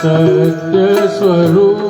岁月如。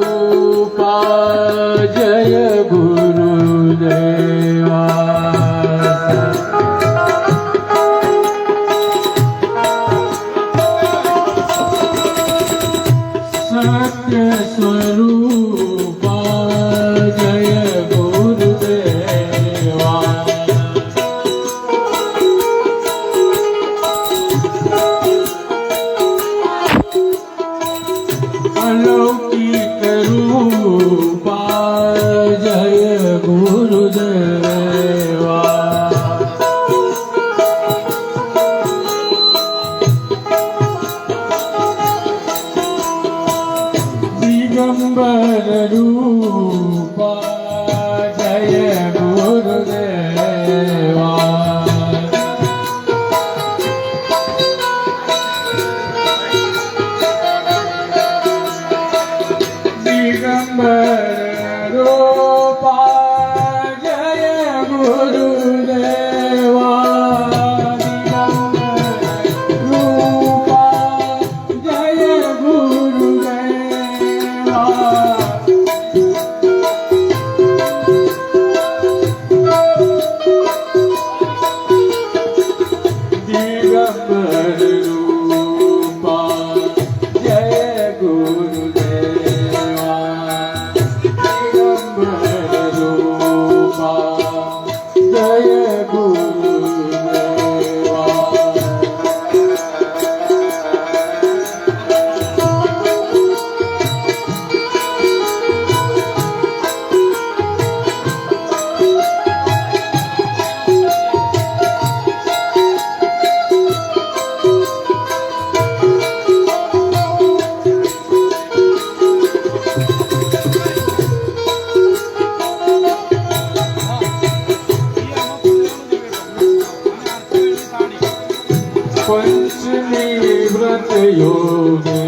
પંચમી વ્રત યોગે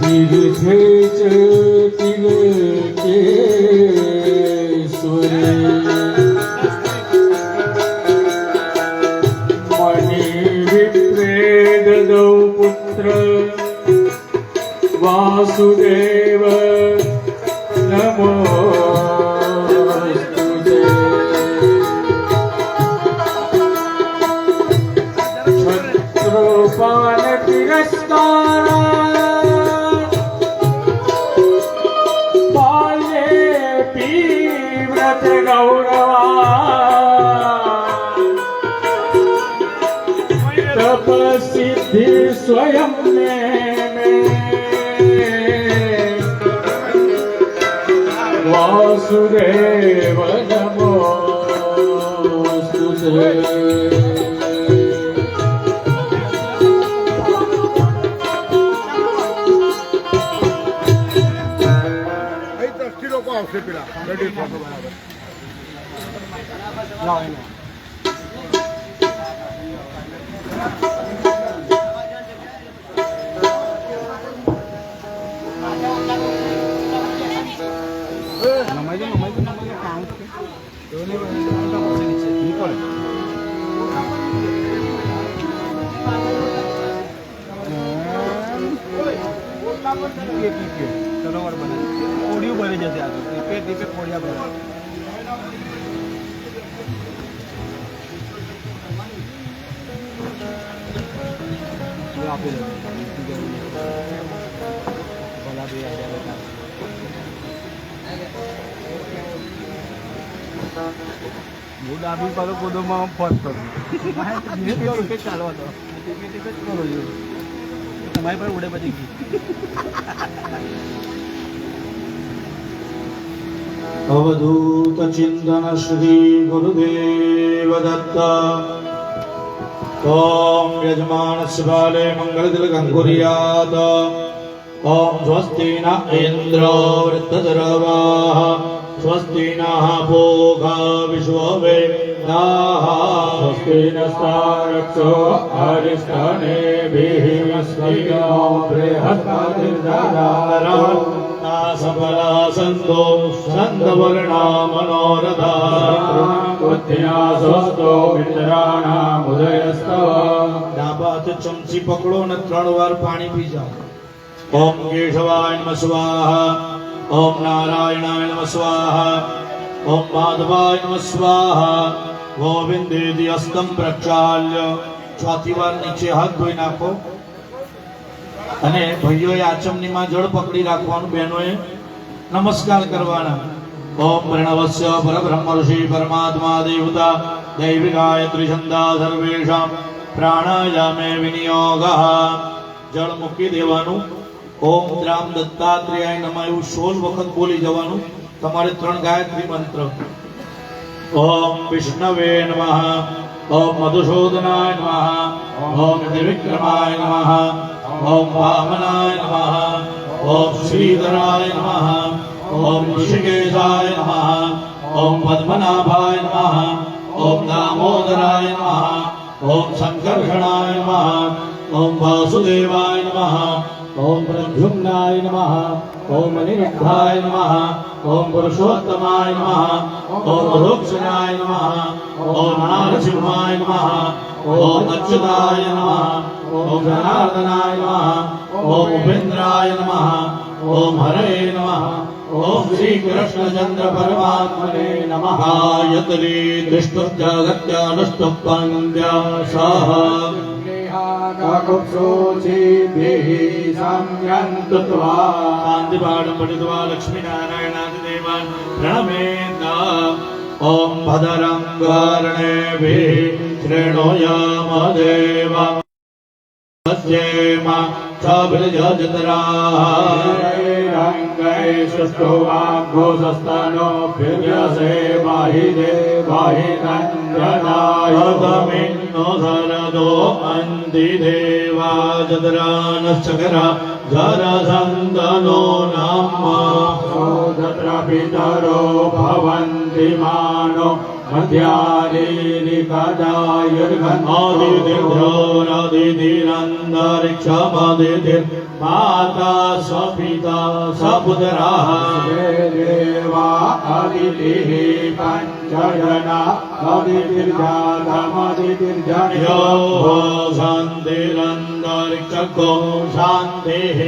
તીર્થે તિલકે સુરે મણિ તપસિદ્ધિ સ્વયં મે. વાસુદેવ નમો આવશે પેલા. રેડી થશે બરાબર સરોવર બને કોડિયું ભરી જશે આગળ ટીપે ટીપે કોડિયા ભરે એ આપી દે ભલા બી આવ્યા બેટા હું ડાબી પાડો કોદોમાં ફોન કરું ટીપે ટીપે ચાલો હતો ટીપે ટીપે જ કરો છો તમારી પાસે ઉડે બધી ગઈ અવધૂત ચિંતન શ્રી ગુરુદેવ દત્ત ઓમ યજમાન શિવાલે મંગળ તિલકં કુર્યાત ઓમ સ્વસ્તિ ન ઇન્દ્ર વૃત્તદ્રવાઃ સ્વસ્તિ નઃ ભોગા વિશ્વવેદાઃ સ્વસ્તિ નસ્તારક્ષો હરિષ્ઠાનેभिः સ્વસ્તિનો બૃહસ્પતિર્દદાતु સફલા સંતો સંતવર્ણા મનોરથા બુદ્ધિના સ્વસ્તો મિત્રાણામુદયસ્તવ ડાબા હાથે ચમચી પકડો અને ત્રણ વાર પાણી પી જાઓ. ઓમ કેશવાય નમ સ્વાહા. ઓમ નારાયણાય નમ સ્વાહા. ઓમ માધવાય નમ સ્વાહા. ગોવિંદે અસ્તમ પ્રક્ષાલ્ય. ચોથી વાર નીચે હાથ ધોઈ નાખો. અને ભાઈઓએ આચમનીમાં જળ પકડી રાખવાનું, બહેનોએ નમસ્કાર કરવાના. ઓમ પ્રણવસ્ય પરબ્રહ્મ ઋષિ પરમાત્મા દેવતા દૈવિકાય ત્રિછંદા સર્વેષામ પ્રાણાયામે વિનિયોગ જળ મૂકી દેવાનું ઓમ દ્રામ દત્તાત્રેયાય નમઃ એવું સોળ વખત બોલી જવાનું તમારે ત્રણ ગાયત્રી મંત્ર ઓમ વિષ્ણવે નમઃ ઓમ મધુસૂદનાય નમઃ ઓમ ત્રિવિક્રમાય નમઃ ઓમ વામનાય નમઃ ઓમ શ્રીધરાય નમઃ ओम ऋषिकेशाय नमः ओम पद्मनाभाय नमः ओम दामोदराय नमः ओम संकर्षणाय नमः ओम वासुदेवाय नमः ओम प्रद्युम्नाय नमः ओम अनिरुद्धाय नमः ओम पुरुषोत्तमाय नमः ओम रोक्षणाय नमः ओम नारसिंहाय नमः ओम अच्युताय नमः ओम जनार्दनाय नमः ओम उपेन्द्राय नमः ओम हरे नमः ઓમ શ્રી કૃષ્ણચંદ્ર પરમાત્મને નમઃ યતરી દૃષ્ટજગત્યાનુષ્ટપંદ્ય સહ शान्तिपाठं पठित्वा लक्ष्मीनारायणादिदेवान् प्रणमेन्द ॐ भदरं वर्णेभिः शृणुयाम देव सस्येम सभृजतरा गणेशस्थो वाग्घोषस्तनो भिर्यसे वाहि देवाहि नन्द्रनायतमिन्नो सरदो अन्ति देवा जदरानश्चकरा जरसन्दनो नाम्मा पितरो भवन्ति मानो आदिदिर्भ्योरादिदिरन्तरिक्षमदितिर् माता सपिता सपुत्राः देवा अदितिः पञ्चजना अदितिर्जातमदितिर्जनयो यो शान्तिरन्तरिक्षको शान्तिः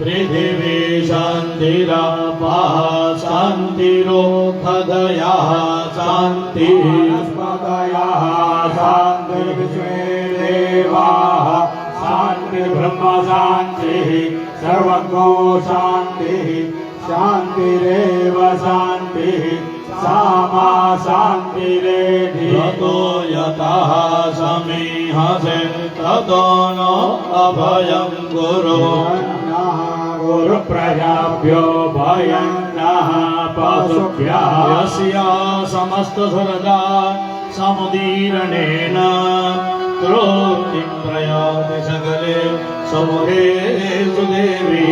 पृथिवी शान्तिरापाः शान्तिरोधदयः शान्तिः स्मदयः शान्तिर्विश्वे देवाः शान्तिर्ब्रह्म शान्तिः सर्वगो शान्तिः शान्तिरेव शान्तिः सा मा शान्तिरेधि यतः समीहसे ततो नो अभयं गुरु। गुरुप्रजाभ्यो भयं पाशुभ्यास्या समस्तसुरदा समुदीरणेन त्रोक्तिं प्रयाति सकले समुहे सुदेवी।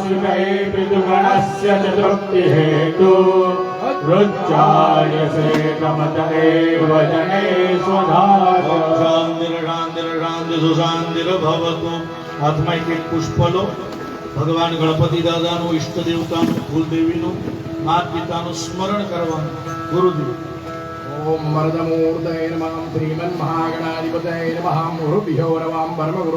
श्रीकै पितृगणस्य च तृप्तिहेतु रुच्चायसे कमत एव जने स्वधा शान्तिर्शान्तिर्शान्तिर्भवतु अथ मैकित् पुष्पलो। ભવતુ હાથમાં એક એક પુષ્પ લો ભગવાન ગણપતિ દાદાનું ઈષ્ટ દેવતાનું કુલદેવીનું માત પિતાનું સ્મરણ કરવાનું ગુરુદેવ ઓમ વરદમૂર્તય નમઃ શ્રીમન્મહાગણાધિપતય નમઃ મુહુર્ભ્યો નમઃ પરમગુરુ